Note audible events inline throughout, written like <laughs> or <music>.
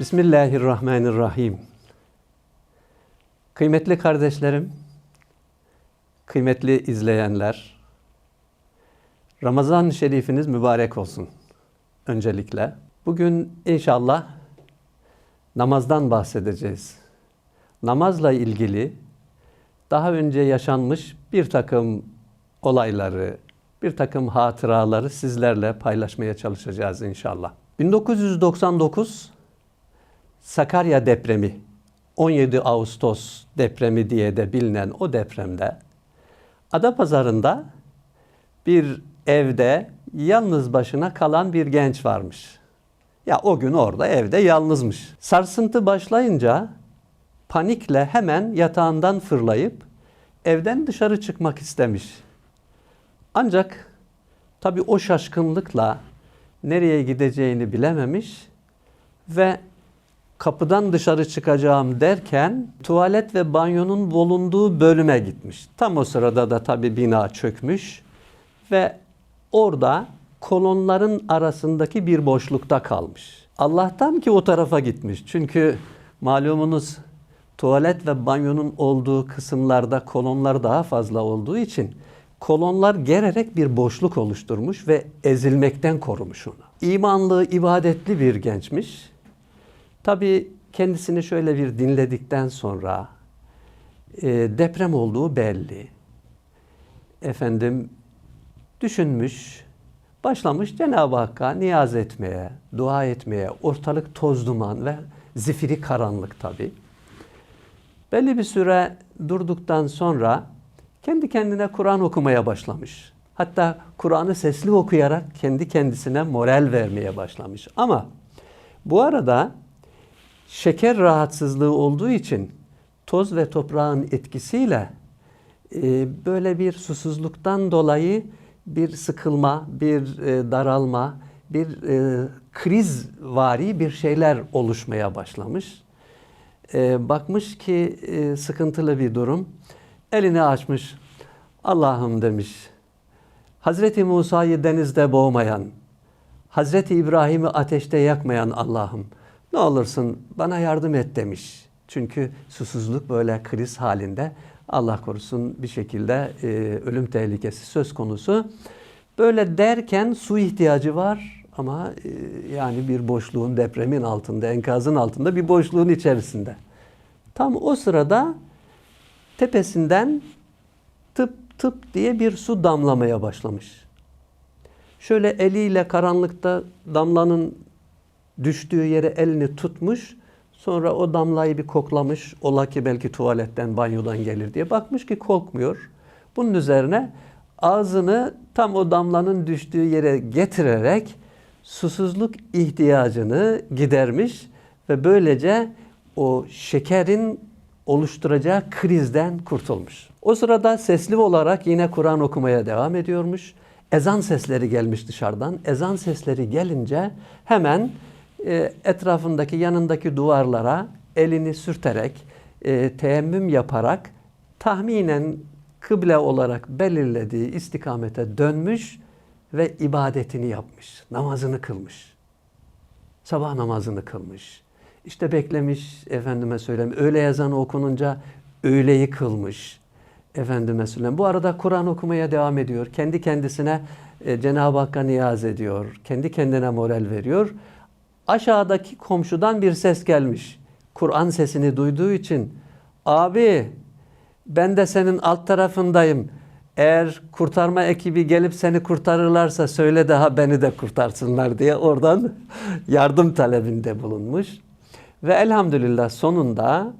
Bismillahirrahmanirrahim. Kıymetli kardeşlerim, kıymetli izleyenler, Ramazan şerifiniz mübarek olsun öncelikle. Bugün inşallah namazdan bahsedeceğiz. Namazla ilgili daha önce yaşanmış bir takım olayları, bir takım hatıraları sizlerle paylaşmaya çalışacağız inşallah. 1999 Sakarya depremi, 17 Ağustos depremi diye de bilinen o depremde Adapazarı'nda bir evde yalnız başına kalan bir genç varmış. Ya o gün orada evde yalnızmış. Sarsıntı başlayınca panikle hemen yatağından fırlayıp evden dışarı çıkmak istemiş. Ancak tabii o şaşkınlıkla nereye gideceğini bilememiş ve kapıdan dışarı çıkacağım derken tuvalet ve banyonun bulunduğu bölüme gitmiş. Tam o sırada da tabii bina çökmüş ve orada kolonların arasındaki bir boşlukta kalmış. Allah'tan ki o tarafa gitmiş. Çünkü malumunuz tuvalet ve banyonun olduğu kısımlarda kolonlar daha fazla olduğu için kolonlar gererek bir boşluk oluşturmuş ve ezilmekten korumuş onu. İmanlı, ibadetli bir gençmiş. Tabii kendisini şöyle bir dinledikten sonra e, deprem olduğu belli. Efendim düşünmüş, başlamış Cenab-ı Hakk'a niyaz etmeye, dua etmeye, ortalık toz duman ve zifiri karanlık tabii. Belli bir süre durduktan sonra kendi kendine Kur'an okumaya başlamış. Hatta Kur'an'ı sesli okuyarak kendi kendisine moral vermeye başlamış. Ama bu arada şeker rahatsızlığı olduğu için toz ve toprağın etkisiyle e, böyle bir susuzluktan dolayı bir sıkılma, bir e, daralma, bir e, kriz vari bir şeyler oluşmaya başlamış. E, bakmış ki e, sıkıntılı bir durum. Elini açmış. Allah'ım demiş. Hazreti Musa'yı denizde boğmayan, Hazreti İbrahim'i ateşte yakmayan Allah'ım ne olursun bana yardım et demiş. Çünkü susuzluk böyle kriz halinde Allah korusun bir şekilde e, ölüm tehlikesi söz konusu. Böyle derken su ihtiyacı var ama e, yani bir boşluğun depremin altında, enkazın altında bir boşluğun içerisinde. Tam o sırada tepesinden tıp tıp diye bir su damlamaya başlamış. Şöyle eliyle karanlıkta damlanın düştüğü yere elini tutmuş. Sonra o damlayı bir koklamış. Ola ki belki tuvaletten, banyodan gelir diye. Bakmış ki kokmuyor. Bunun üzerine ağzını tam o damlanın düştüğü yere getirerek susuzluk ihtiyacını gidermiş ve böylece o şekerin oluşturacağı krizden kurtulmuş. O sırada sesli olarak yine Kur'an okumaya devam ediyormuş. Ezan sesleri gelmiş dışarıdan. Ezan sesleri gelince hemen e, etrafındaki yanındaki duvarlara elini sürterek, e, yaparak tahminen kıble olarak belirlediği istikamete dönmüş ve ibadetini yapmış. Namazını kılmış. Sabah namazını kılmış. İşte beklemiş efendime söyleyeyim. Öğle ezanı okununca öğleyi kılmış. Efendime söyleyeyim. Bu arada Kur'an okumaya devam ediyor. Kendi kendisine e, Cenab-ı Hakk'a niyaz ediyor. Kendi kendine moral veriyor. Aşağıdaki komşudan bir ses gelmiş. Kur'an sesini duyduğu için abi ben de senin alt tarafındayım. Eğer kurtarma ekibi gelip seni kurtarırlarsa söyle daha beni de kurtarsınlar diye oradan <laughs> yardım talebinde bulunmuş. Ve elhamdülillah sonunda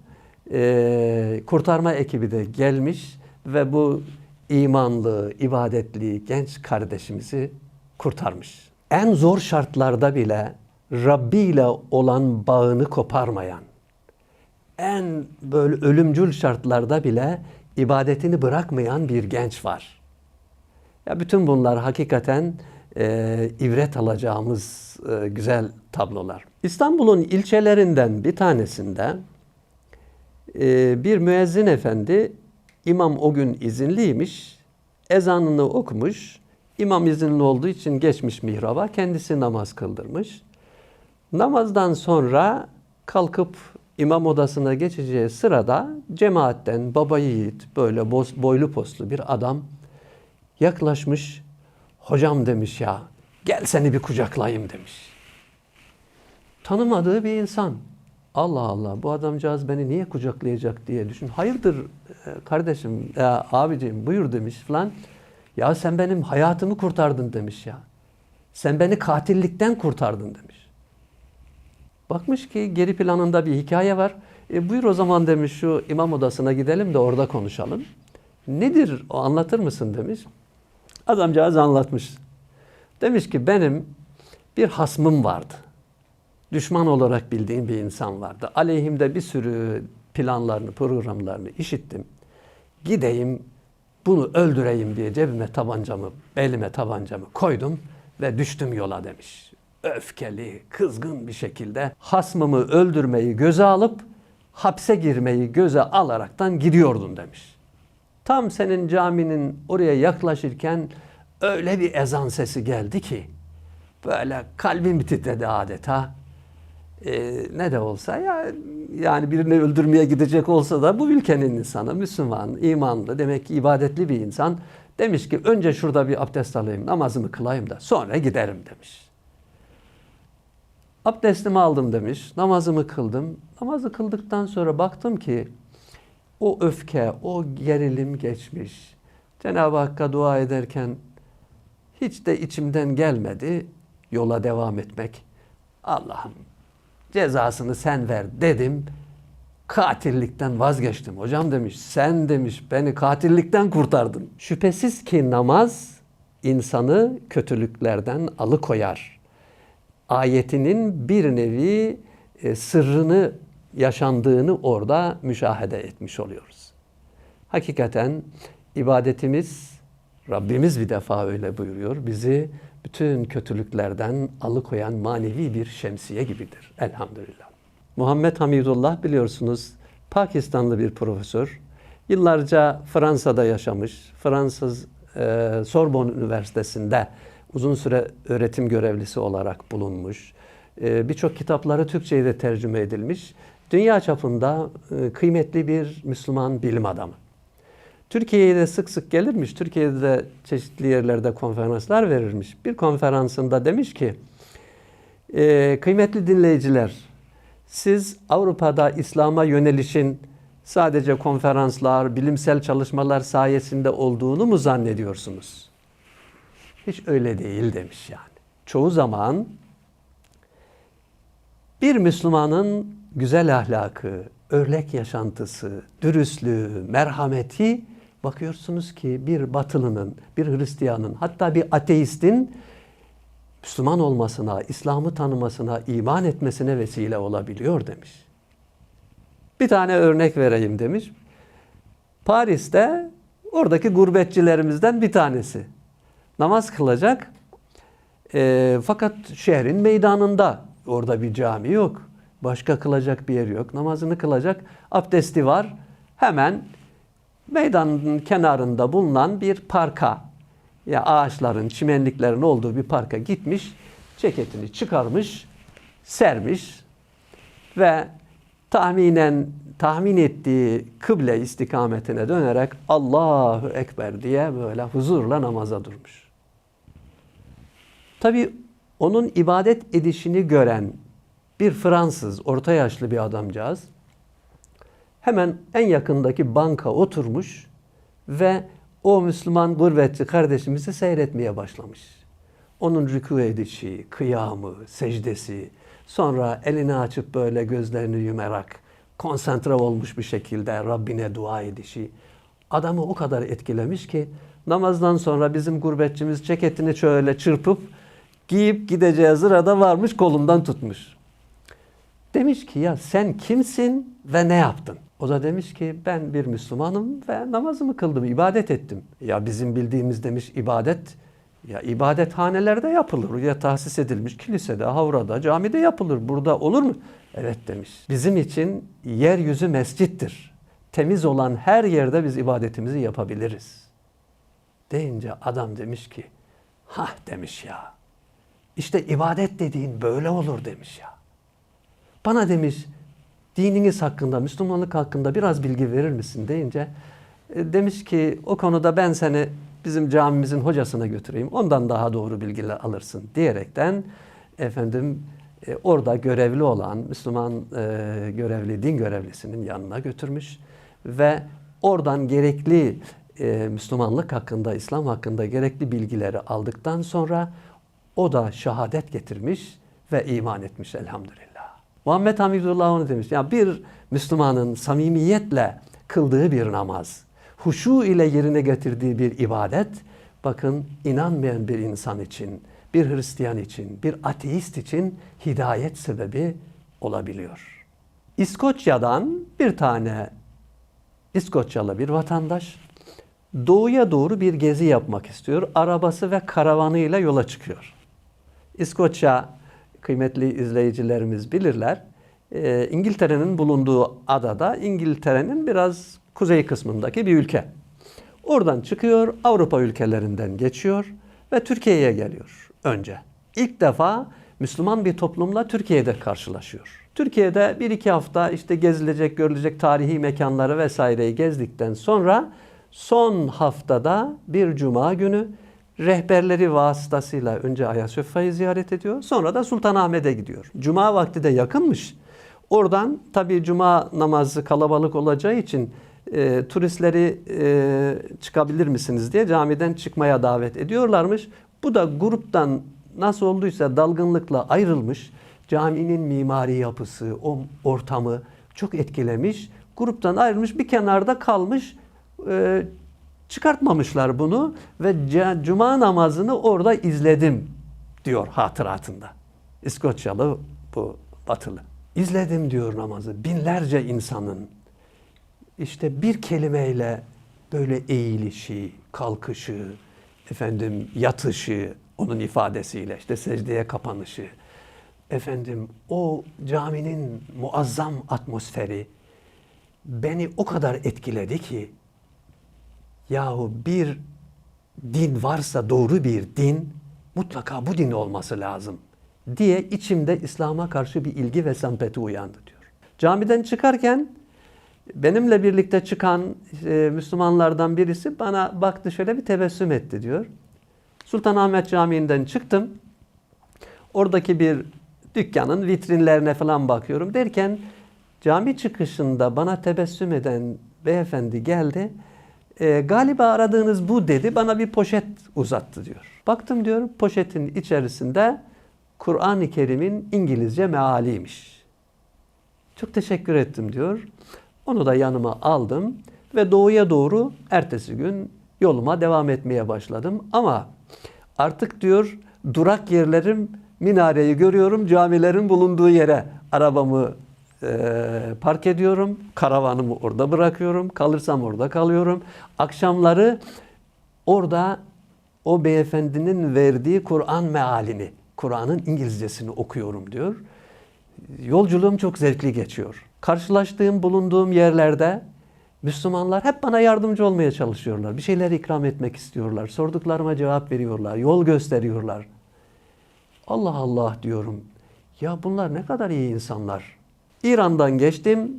e, kurtarma ekibi de gelmiş ve bu imanlı, ibadetli genç kardeşimizi kurtarmış. En zor şartlarda bile Rabbi ile olan bağını koparmayan, en böyle ölümcül şartlarda bile ibadetini bırakmayan bir genç var. Ya bütün bunlar hakikaten e, ibret alacağımız e, güzel tablolar. İstanbul'un ilçelerinden bir tanesinde e, bir müezzin efendi, imam o gün izinliymiş, ezanını okumuş, imam izinli olduğu için geçmiş mihraba, kendisi namaz kıldırmış. Namazdan sonra kalkıp imam odasına geçeceği sırada cemaatten baba yiğit böyle boylu postlu bir adam yaklaşmış. Hocam demiş ya gel seni bir kucaklayayım demiş. Tanımadığı bir insan. Allah Allah bu adamcağız beni niye kucaklayacak diye düşün. Hayırdır e, kardeşim, ya abicim buyur demiş falan. Ya sen benim hayatımı kurtardın demiş ya. Sen beni katillikten kurtardın demiş. Bakmış ki geri planında bir hikaye var. E buyur o zaman demiş şu imam odasına gidelim de orada konuşalım. Nedir o anlatır mısın demiş. Adamcağız anlatmış. Demiş ki benim bir hasmım vardı. Düşman olarak bildiğim bir insan vardı. Aleyhimde bir sürü planlarını, programlarını işittim. Gideyim bunu öldüreyim diye cebime tabancamı, belime tabancamı koydum ve düştüm yola demiş. Öfkeli, kızgın bir şekilde hasmımı öldürmeyi göze alıp hapse girmeyi göze alaraktan gidiyordum demiş. Tam senin caminin oraya yaklaşırken öyle bir ezan sesi geldi ki böyle kalbim titredi adeta. Ee, ne de olsa ya yani birini öldürmeye gidecek olsa da bu ülkenin insanı Müslüman, imanlı, demek ki ibadetli bir insan demiş ki önce şurada bir abdest alayım, namazımı kılayım da sonra giderim demiş. Abdestimi aldım demiş, namazımı kıldım. Namazı kıldıktan sonra baktım ki o öfke, o gerilim geçmiş. Cenab-ı Hakk'a dua ederken hiç de içimden gelmedi yola devam etmek. Allah'ım cezasını sen ver dedim. Katillikten vazgeçtim. Hocam demiş sen demiş beni katillikten kurtardın. Şüphesiz ki namaz insanı kötülüklerden alıkoyar. Ayetinin bir nevi e, sırrını yaşandığını orada müşahede etmiş oluyoruz. Hakikaten ibadetimiz Rabbimiz bir defa öyle buyuruyor. Bizi bütün kötülüklerden alıkoyan manevi bir şemsiye gibidir. Elhamdülillah. Muhammed Hamidullah biliyorsunuz Pakistanlı bir profesör. Yıllarca Fransa'da yaşamış. Fransız e, Sorbonne Üniversitesi'nde uzun süre öğretim görevlisi olarak bulunmuş. E, Birçok kitapları Türkçe'ye de tercüme edilmiş. Dünya çapında e, kıymetli bir Müslüman bilim adamı. Türkiye'ye de sık sık gelirmiş. Türkiye'de de çeşitli yerlerde konferanslar verirmiş. Bir konferansında demiş ki, e, kıymetli dinleyiciler, siz Avrupa'da İslam'a yönelişin sadece konferanslar, bilimsel çalışmalar sayesinde olduğunu mu zannediyorsunuz? Hiç öyle değil demiş yani. Çoğu zaman bir Müslümanın güzel ahlakı, örnek yaşantısı, dürüstlüğü, merhameti bakıyorsunuz ki bir batılının, bir Hristiyanın, hatta bir ateistin Müslüman olmasına, İslam'ı tanımasına, iman etmesine vesile olabiliyor demiş. Bir tane örnek vereyim demiş. Paris'te oradaki gurbetçilerimizden bir tanesi. Namaz kılacak. E, fakat şehrin meydanında orada bir cami yok. Başka kılacak bir yer yok. Namazını kılacak. Abdesti var. Hemen meydanın kenarında bulunan bir parka ya ağaçların, çimenliklerin olduğu bir parka gitmiş. Ceketini çıkarmış, sermiş ve tahminen tahmin ettiği kıble istikametine dönerek Allahu Ekber diye böyle huzurla namaza durmuş. Tabi onun ibadet edişini gören bir Fransız, orta yaşlı bir adamcağız hemen en yakındaki banka oturmuş ve o Müslüman gurbetçi kardeşimizi seyretmeye başlamış. Onun rükû edişi, kıyamı, secdesi, sonra elini açıp böyle gözlerini yumarak konsantre olmuş bir şekilde Rabbine dua edişi adamı o kadar etkilemiş ki namazdan sonra bizim gurbetçimiz ceketini şöyle çırpıp giyip gideceği sırada varmış kolundan tutmuş. Demiş ki ya sen kimsin ve ne yaptın? O da demiş ki ben bir Müslümanım ve namazımı kıldım, ibadet ettim. Ya bizim bildiğimiz demiş ibadet ya ibadet hanelerde yapılır. Ya tahsis edilmiş kilisede, havrada, camide yapılır. Burada olur mu? Evet demiş. Bizim için yeryüzü mescittir. Temiz olan her yerde biz ibadetimizi yapabiliriz. Deyince adam demiş ki, hah demiş ya. İşte ibadet dediğin böyle olur demiş ya. Bana demiş dininiz hakkında, Müslümanlık hakkında biraz bilgi verir misin deyince e, demiş ki o konuda ben seni bizim camimizin hocasına götüreyim. Ondan daha doğru bilgiler alırsın diyerekten efendim e, orada görevli olan Müslüman e, görevli din görevlisinin yanına götürmüş ve oradan gerekli Müslümanlık hakkında, İslam hakkında gerekli bilgileri aldıktan sonra o da şehadet getirmiş ve iman etmiş elhamdülillah. Muhammed Hamidullah onu demiş. Ya bir Müslümanın samimiyetle kıldığı bir namaz, huşu ile yerine getirdiği bir ibadet, bakın inanmayan bir insan için, bir Hristiyan için, bir ateist için hidayet sebebi olabiliyor. İskoçya'dan bir tane İskoçyalı bir vatandaş doğuya doğru bir gezi yapmak istiyor. Arabası ve karavanıyla yola çıkıyor. İskoçya kıymetli izleyicilerimiz bilirler. Ee, İngiltere'nin bulunduğu adada İngiltere'nin biraz kuzey kısmındaki bir ülke. Oradan çıkıyor, Avrupa ülkelerinden geçiyor ve Türkiye'ye geliyor önce. İlk defa Müslüman bir toplumla Türkiye'de karşılaşıyor. Türkiye'de bir iki hafta işte gezilecek, görülecek tarihi mekanları vesaireyi gezdikten sonra son haftada bir cuma günü rehberleri vasıtasıyla önce Ayasofya'yı ziyaret ediyor. Sonra da Sultanahmet'e gidiyor. Cuma vakti de yakınmış. Oradan tabii cuma namazı kalabalık olacağı için e, turistleri e, çıkabilir misiniz diye camiden çıkmaya davet ediyorlarmış. Bu da gruptan nasıl olduysa dalgınlıkla ayrılmış. Caminin mimari yapısı, o ortamı çok etkilemiş. Gruptan ayrılmış bir kenarda kalmış. E, çıkartmamışlar bunu ve cuma namazını orada izledim diyor hatıratında. İskoçyalı bu batılı. İzledim diyor namazı. Binlerce insanın işte bir kelimeyle böyle eğilişi, kalkışı, efendim yatışı, onun ifadesiyle işte secdeye kapanışı, efendim o caminin muazzam atmosferi beni o kadar etkiledi ki yahu bir din varsa doğru bir din mutlaka bu din olması lazım diye içimde İslam'a karşı bir ilgi ve sempati uyandı diyor. Camiden çıkarken benimle birlikte çıkan e, Müslümanlardan birisi bana baktı şöyle bir tebessüm etti diyor. Sultanahmet Camii'nden çıktım. Oradaki bir dükkanın vitrinlerine falan bakıyorum derken cami çıkışında bana tebessüm eden beyefendi geldi. E, galiba aradığınız bu dedi. Bana bir poşet uzattı diyor. Baktım diyor poşetin içerisinde Kur'an-ı Kerim'in İngilizce mealiymiş. Çok teşekkür ettim diyor. Onu da yanıma aldım ve doğuya doğru ertesi gün yoluma devam etmeye başladım. Ama artık diyor durak yerlerim minareyi görüyorum, camilerin bulunduğu yere arabamı e, park ediyorum, karavanımı orada bırakıyorum, kalırsam orada kalıyorum. Akşamları orada o beyefendinin verdiği Kur'an mealini, Kur'an'ın İngilizcesini okuyorum diyor. Yolculuğum çok zevkli geçiyor. Karşılaştığım, bulunduğum yerlerde Müslümanlar hep bana yardımcı olmaya çalışıyorlar. Bir şeyler ikram etmek istiyorlar. Sorduklarıma cevap veriyorlar. Yol gösteriyorlar. Allah Allah diyorum. Ya bunlar ne kadar iyi insanlar. İran'dan geçtim.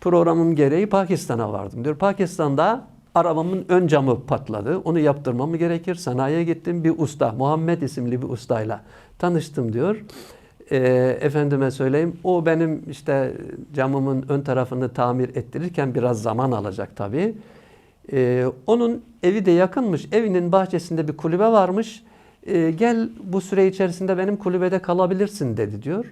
Programım gereği Pakistan'a vardım diyor. Pakistan'da arabamın ön camı patladı. Onu yaptırmam gerekir. Sanayiye gittim. Bir usta, Muhammed isimli bir ustayla tanıştım diyor. E, efendime söyleyeyim. O benim işte camımın ön tarafını tamir ettirirken biraz zaman alacak tabii. E, onun evi de yakınmış. Evinin bahçesinde bir kulübe varmış. E, gel bu süre içerisinde benim kulübede kalabilirsin dedi diyor.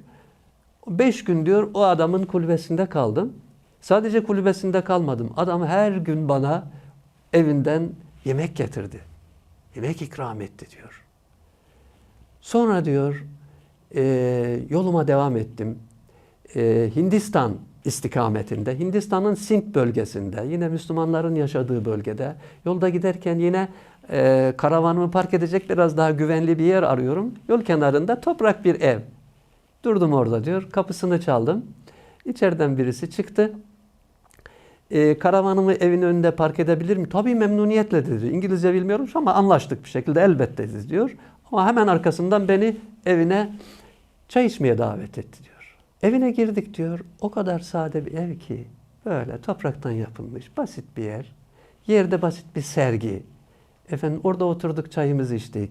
Beş gün diyor o adamın kulübesinde kaldım. Sadece kulübesinde kalmadım. Adam her gün bana evinden yemek getirdi. Yemek ikram etti diyor. Sonra diyor e, yoluma devam ettim. E, Hindistan istikametinde, Hindistan'ın Sindh bölgesinde, yine Müslümanların yaşadığı bölgede yolda giderken yine e, karavanımı park edecek biraz daha güvenli bir yer arıyorum. Yol kenarında toprak bir ev. Durdum orada diyor. Kapısını çaldım. İçeriden birisi çıktı. E, karavanımı evin önünde park edebilir mi? Tabii memnuniyetle dedi. İngilizce bilmiyorum ama anlaştık bir şekilde elbette dedi diyor. Ama hemen arkasından beni evine çay içmeye davet etti diyor. Evine girdik diyor. O kadar sade bir ev ki böyle topraktan yapılmış basit bir yer. Yerde basit bir sergi. Efendim orada oturduk çayımızı içtik.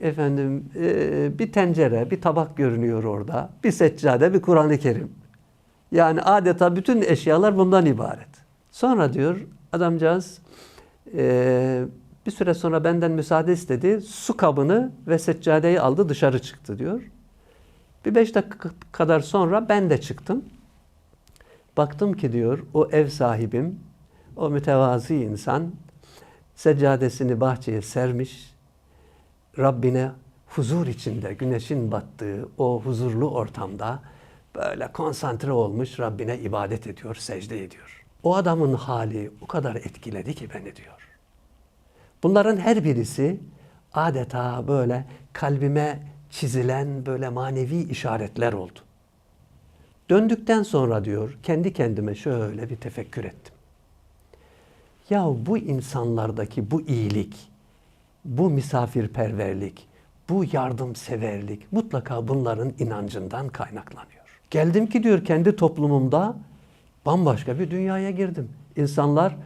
Efendim e, bir tencere, bir tabak görünüyor orada. Bir seccade, bir Kur'an-ı Kerim. Yani adeta bütün eşyalar bundan ibaret. Sonra diyor adamcağız e, bir süre sonra benden müsaade istedi. Su kabını ve seccadeyi aldı dışarı çıktı diyor. Bir beş dakika kadar sonra ben de çıktım. Baktım ki diyor o ev sahibim, o mütevazi insan seccadesini bahçeye sermiş. Rabbine huzur içinde güneşin battığı o huzurlu ortamda böyle konsantre olmuş Rabbine ibadet ediyor, secde ediyor. O adamın hali o kadar etkiledi ki beni diyor. Bunların her birisi adeta böyle kalbime çizilen böyle manevi işaretler oldu. Döndükten sonra diyor kendi kendime şöyle bir tefekkür ettim. Ya bu insanlardaki bu iyilik, bu misafirperverlik, bu yardımseverlik mutlaka bunların inancından kaynaklanıyor. Geldim ki diyor kendi toplumumda bambaşka bir dünyaya girdim. İnsanlar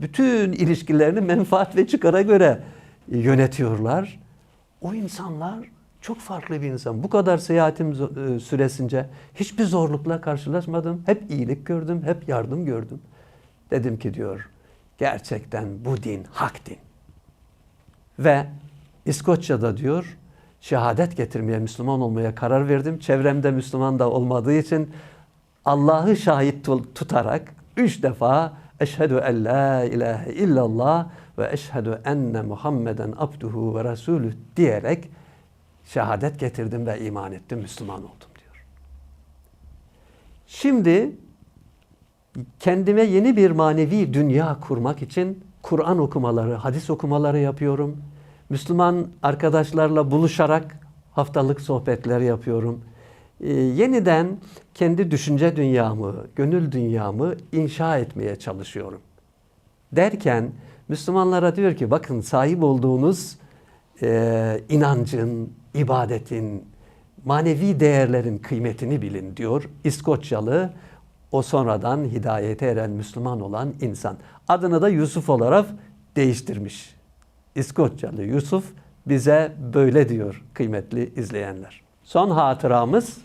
bütün ilişkilerini menfaat ve çıkara göre yönetiyorlar. O insanlar çok farklı bir insan. Bu kadar seyahatim zo- süresince hiçbir zorlukla karşılaşmadım. Hep iyilik gördüm, hep yardım gördüm. Dedim ki diyor, gerçekten bu din hak din. Ve İskoçya'da diyor, şehadet getirmeye, Müslüman olmaya karar verdim. Çevremde Müslüman da olmadığı için Allah'ı şahit tutarak üç defa Eşhedü en la ilahe illallah ve eşhedü enne Muhammeden abduhu ve resulü diyerek şehadet getirdim ve iman ettim, Müslüman oldum diyor. Şimdi kendime yeni bir manevi dünya kurmak için Kur'an okumaları, hadis okumaları yapıyorum. Müslüman arkadaşlarla buluşarak haftalık sohbetler yapıyorum. Ee, yeniden kendi düşünce dünyamı, gönül dünyamı inşa etmeye çalışıyorum. Derken Müslümanlara diyor ki bakın sahip olduğunuz e, inancın, ibadetin, manevi değerlerin kıymetini bilin diyor İskoçyalı o sonradan hidayete eren Müslüman olan insan. Adını da Yusuf olarak değiştirmiş. İskoçyalı Yusuf bize böyle diyor kıymetli izleyenler. Son hatıramız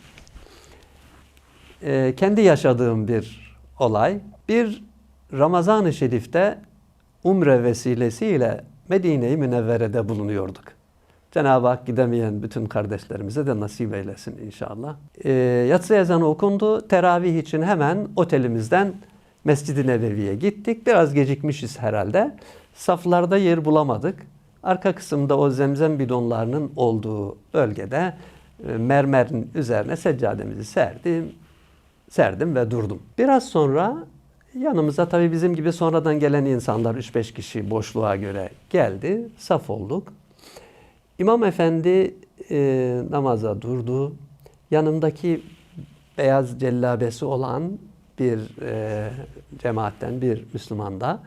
e, kendi yaşadığım bir olay. Bir Ramazan-ı Şerif'te umre vesilesiyle Medine-i Münevvere'de bulunuyorduk. Cenab-ı Hak gidemeyen bütün kardeşlerimize de nasip eylesin inşallah. E, yatsı ezanı okundu. Teravih için hemen otelimizden Mescid-i Nebevi'ye gittik. Biraz gecikmişiz herhalde. Saflarda yer bulamadık. Arka kısımda o zemzem bidonlarının olduğu bölgede e, mermerin üzerine seccademizi serdim. Serdim ve durdum. Biraz sonra yanımıza tabii bizim gibi sonradan gelen insanlar 3-5 kişi boşluğa göre geldi. Saf olduk. İmam Efendi e, namaza durdu. Yanımdaki beyaz cellabesi olan bir e, cemaatten bir Müslüman da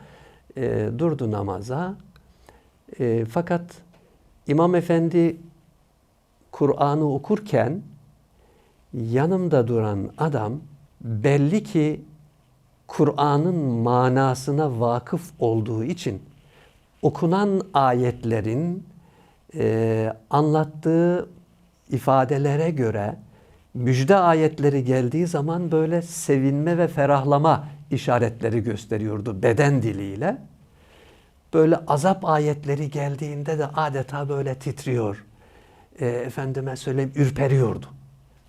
e, durdu namaza. E, fakat İmam Efendi Kur'an'ı okurken yanımda duran adam belli ki Kur'an'ın manasına vakıf olduğu için okunan ayetlerin e, anlattığı ifadelere göre müjde ayetleri geldiği zaman böyle sevinme ve ferahlama işaretleri gösteriyordu beden diliyle. Böyle azap ayetleri geldiğinde de adeta böyle titriyor. E, efendime söyleyeyim ürperiyordu.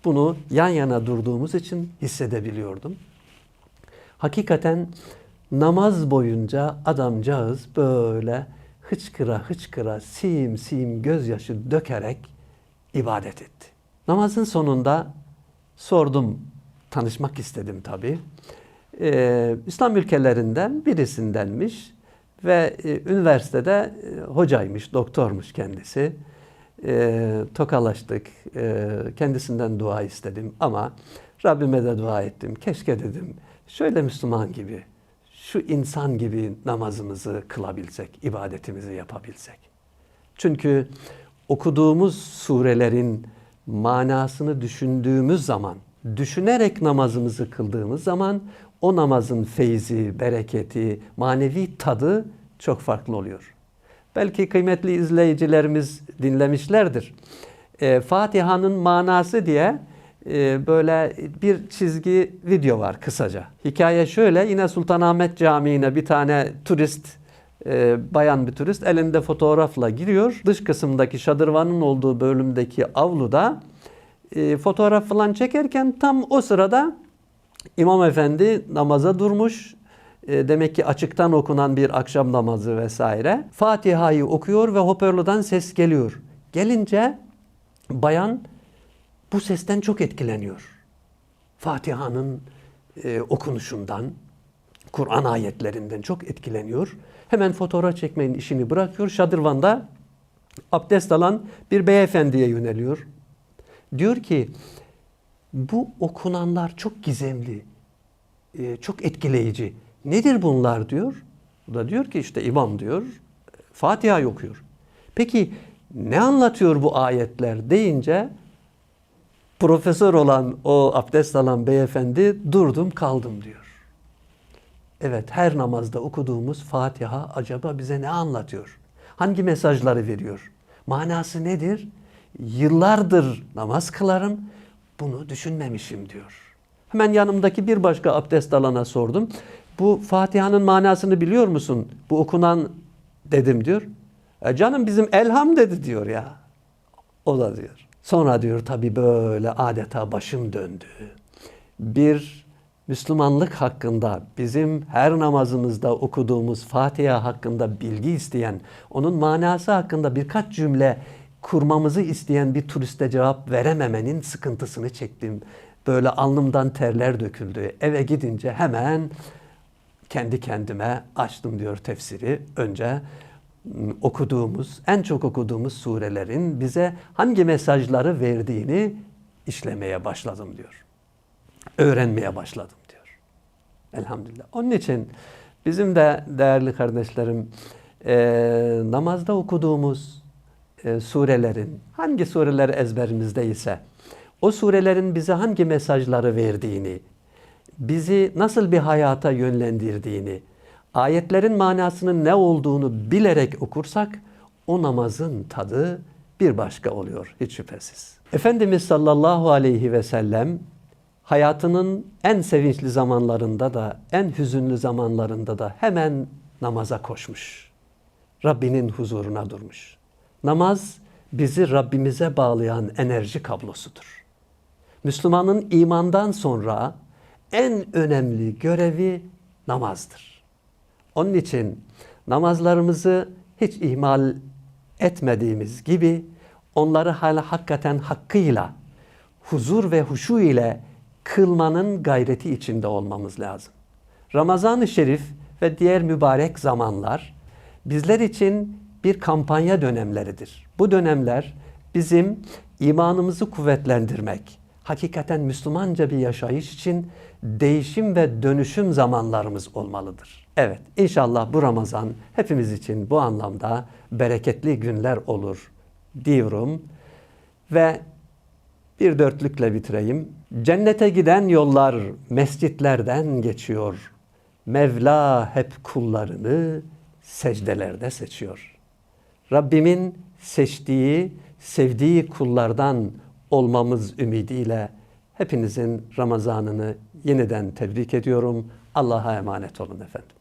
Bunu yan yana durduğumuz için hissedebiliyordum. Hakikaten namaz boyunca adamcağız böyle hıçkıra hıçkıra sim sim gözyaşı dökerek ibadet etti. Namazın sonunda sordum, tanışmak istedim tabii. Ee, İslam ülkelerinden birisindenmiş ve e, üniversitede e, hocaymış, doktormuş kendisi. E, tokalaştık, e, kendisinden dua istedim ama Rabbime de dua ettim. Keşke dedim şöyle Müslüman gibi, şu insan gibi namazımızı kılabilsek, ibadetimizi yapabilsek. Çünkü okuduğumuz surelerin manasını düşündüğümüz zaman, düşünerek namazımızı kıldığımız zaman o namazın feyzi, bereketi, manevi tadı çok farklı oluyor. Belki kıymetli izleyicilerimiz dinlemişlerdir. E, Fatiha'nın manası diye böyle bir çizgi video var kısaca. Hikaye şöyle yine Sultanahmet Camii'ne bir tane turist e, bayan bir turist elinde fotoğrafla giriyor. Dış kısımdaki şadırvanın olduğu bölümdeki avluda e, fotoğraf falan çekerken tam o sırada İmam Efendi namaza durmuş. E, demek ki açıktan okunan bir akşam namazı vesaire. Fatiha'yı okuyor ve hoparlörden ses geliyor. Gelince bayan bu sesten çok etkileniyor. Fatiha'nın e, okunuşundan, Kur'an ayetlerinden çok etkileniyor. Hemen fotoğraf çekmenin işini bırakıyor. Şadırvanda abdest alan bir beyefendiye yöneliyor. Diyor ki bu okunanlar çok gizemli, e, çok etkileyici. Nedir bunlar diyor. O da diyor ki işte imam diyor, Fatiha okuyor. Peki ne anlatıyor bu ayetler deyince profesör olan o abdest alan beyefendi durdum kaldım diyor. Evet her namazda okuduğumuz Fatiha acaba bize ne anlatıyor? Hangi mesajları veriyor? Manası nedir? Yıllardır namaz kılarım bunu düşünmemişim diyor. Hemen yanımdaki bir başka abdest alana sordum. Bu Fatiha'nın manasını biliyor musun? Bu okunan dedim diyor. E canım bizim elham dedi diyor ya. O da diyor. Sonra diyor tabii böyle adeta başım döndü. Bir Müslümanlık hakkında bizim her namazımızda okuduğumuz Fatiha hakkında bilgi isteyen, onun manası hakkında birkaç cümle kurmamızı isteyen bir turiste cevap verememenin sıkıntısını çektim. Böyle alnımdan terler döküldü. Eve gidince hemen kendi kendime açtım diyor tefsiri. Önce okuduğumuz, en çok okuduğumuz surelerin bize hangi mesajları verdiğini işlemeye başladım diyor. Öğrenmeye başladım diyor. Elhamdülillah. Onun için bizim de değerli kardeşlerim e, namazda okuduğumuz e, surelerin hangi sureler ezberimizde ise o surelerin bize hangi mesajları verdiğini, bizi nasıl bir hayata yönlendirdiğini, ayetlerin manasının ne olduğunu bilerek okursak o namazın tadı bir başka oluyor hiç şüphesiz. Efendimiz sallallahu aleyhi ve sellem hayatının en sevinçli zamanlarında da en hüzünlü zamanlarında da hemen namaza koşmuş. Rabbinin huzuruna durmuş. Namaz bizi Rabbimize bağlayan enerji kablosudur. Müslümanın imandan sonra en önemli görevi namazdır. Onun için namazlarımızı hiç ihmal etmediğimiz gibi onları hala hakikaten hakkıyla, huzur ve huşu ile kılmanın gayreti içinde olmamız lazım. Ramazan-ı Şerif ve diğer mübarek zamanlar bizler için bir kampanya dönemleridir. Bu dönemler bizim imanımızı kuvvetlendirmek, hakikaten Müslümanca bir yaşayış için değişim ve dönüşüm zamanlarımız olmalıdır. Evet, inşallah bu Ramazan hepimiz için bu anlamda bereketli günler olur diyorum ve bir dörtlükle bitireyim. Cennete giden yollar mescitlerden geçiyor. Mevla hep kullarını secdelerde seçiyor. Rabbimin seçtiği, sevdiği kullardan olmamız ümidiyle hepinizin Ramazanını yeniden tebrik ediyorum. Allah'a emanet olun efendim.